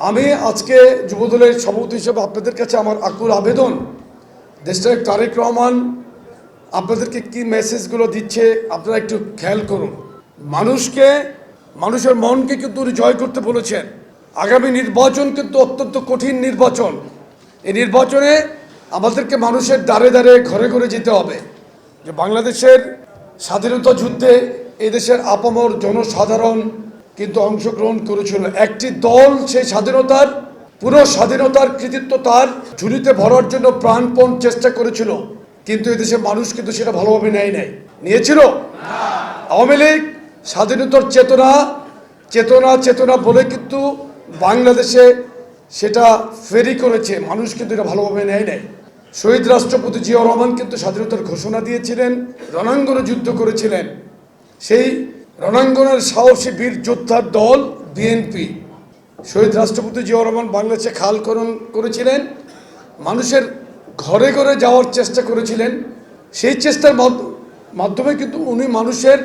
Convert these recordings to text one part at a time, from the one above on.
আমি আজকে যুবদলের সভাপতি হিসেবে আপনাদের কাছে আমার আকুল আবেদন। দেশটার তারেক রহমান আপনাদেরকে কি মেসেজগুলো দিচ্ছে আপনারা একটু খেয়াল করুন। মানুষকে, মানুষের মনকে কিন্তু উনি জয় করতে বলেছেন। আগামী নির্বাচন কিন্তু অত্যন্ত কঠিন নির্বাচন। এই নির্বাচনে আমাদেরকে মানুষের দ্বারে দ্বারে ঘরে ঘরে যেতে হবে। যে বাংলাদেশের স্বাধীনতা যুদ্ধে এদেশের আপামর জনসাধারণ কিন্তু অংশগ্রহণ করেছিল। একটি দল সেই স্বাধীনতার, পুরো স্বাধীনতার কৃতিত্ব তার ঝুলিতে ভরার জন্য প্রাণপণ চেষ্টা করেছিল। কিন্তু এদেশের মানুষ কিন্তু সেটা ভালোভাবে নেয় নাই। নিয়েছিল? আওয়ামী লীগ, স্বাধীনতার চেতনা চেতনা চেতনা বলে কিন্তু বাংলাদেশে সেটা ফেরি করেছে। মানুষ কিন্তু এটা ভালোভাবে নেয় নাই। শহীদ রাষ্ট্রপতি জিয়াউর রহমান কিন্তু স্বাধীনতার ঘোষণা দিয়েছিলেন, রণাঙ্গনে যুদ্ধ করেছিলেন। সেই রণাঙ্গনের সাহসী বীর যোদ্ধার দল, বিএনপি। শহীদ রাষ্ট্রপতি জিয়াউর রহমান বাংলাদেশে খালকরণ করেছিলেন। মানুষের ঘরে ঘরে যাওয়ার চেষ্টা করেছিলেন। সেই চেষ্টার মাধ্য- মাধ্যমে কিন্তু উনি মানুষের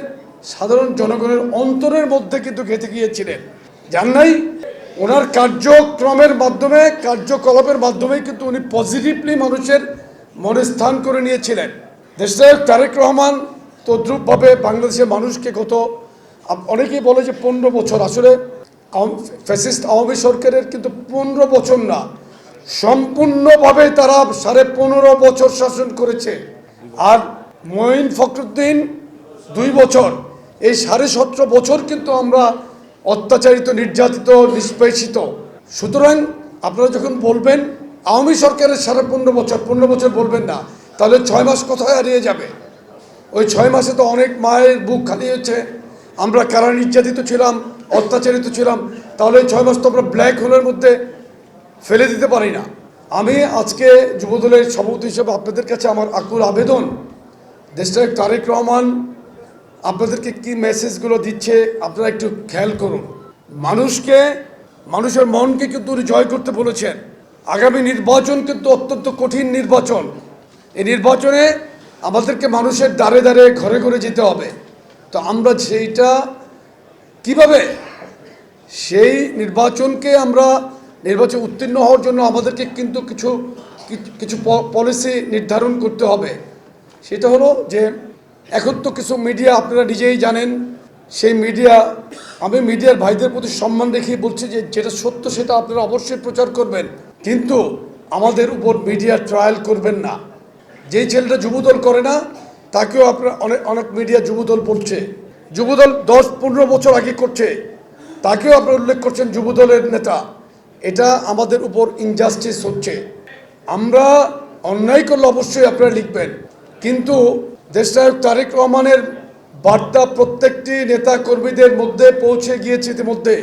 সাধারণ জনগণের অন্তরের মধ্যে কিন্তু গেঁথে গিয়েছিলেন। জান নাই, ওনার কার্যক্রমের মাধ্যমে, কার্যকলাপের মাধ্যমে কিন্তু উনি পজিটিভলি মানুষের মনে স্থান করে নিয়েছিলেন। দেশনায়ক তারেক রহমান তদ্রুপভাবে বাংলাদেশের মানুষকে গত অনেকেই বলে যে পনেরো বছর। আসলে ফ্যাসিস্ট আওয়ামী সরকারের কিন্তু পনেরো বছর না। সম্পূর্ণভাবে তারা সাড়ে পনেরো বছর শাসন করেছে। আর মঈন ফখরুদ্দিন দুই বছর। এই সাড়ে সতেরো বছর কিন্তু আমরা অত্যাচারিত, নির্যাতিত, নিষ্পেষিত। সুতরাং আপনারা যখন বলবেন আওয়ামী সরকারের সাড়ে পনেরো বছর পনেরো বছর বলবেন না, তাহলে ছয় মাস কোথায় হারিয়ে যাবে? ওই ছয় মাসে তো অনেক মায়ের বুক খালি হচ্ছে আমরা কারা নির্যাতিত ছিলাম, অত্যাচারিত ছিলাম, তাহলে ছয় মাস তো আমরা ব্ল্যাক হোলের মধ্যে ফেলে দিতে পারি না। আমি আজকে যুবদলের সভাপতি হিসেবে আপনাদের কাছে আমার আকুল আবেদন, দেশটার তারেক রহমান আপনাদেরকে কি মেসেজগুলো দিচ্ছে আপনারা একটু খেয়াল করুন। মানুষকে, মানুষের মনকে কিন্তু উনি জয় করতে বলেছেন। আগামী নির্বাচন কিন্তু অত্যন্ত কঠিন নির্বাচন। এই নির্বাচনে আমাদেরকে মানুষের দ্বারে দ্বারে ঘরে ঘরে যেতে হবে। তো আমরা সেইটা কীভাবে সেই নির্বাচনকে আমরা নির্বাচন উত্তীর্ণ হওয়ার জন্য আমাদেরকে কিন্তু কিছু, কিছু- পলিসি নির্ধারণ করতে হবে। সেটা হলো যে, এখন তো কিছু মিডিয়া আপনারা নিজেই জানেন, সেই মিডিয়া আমি মিডিয়ার ভাইদের প্রতি সম্মান রেখেই বলছি যে, যেটা সত্য সেটা আপনারা অবশ্যই প্রচার করবেন। কিন্তু আমাদের উপর মিডিয়া ট্রায়াল করবেন না। যেই ছেলেটা যুবদল করে না তাকেও আপনার অনেক অনেক মিডিয়া যুবদল পড়ছে। যুবদল দশ, পনেরো বছর আগে করছে। তাকেও আপনারা উল্লেখ করছেন যুবদলের নেতা। এটা আমাদের উপর ইনজাস্টিস হচ্ছে। আমরা অন্যায় করলে অবশ্যই আপনারা লিখবেন। কিন্তু দেশনায়ক তারেক রহমানের বার্তা প্রত্যেকটি নেতা কর্মীদের মধ্যে পৌঁছে গিয়েছে ইতিমধ্যে।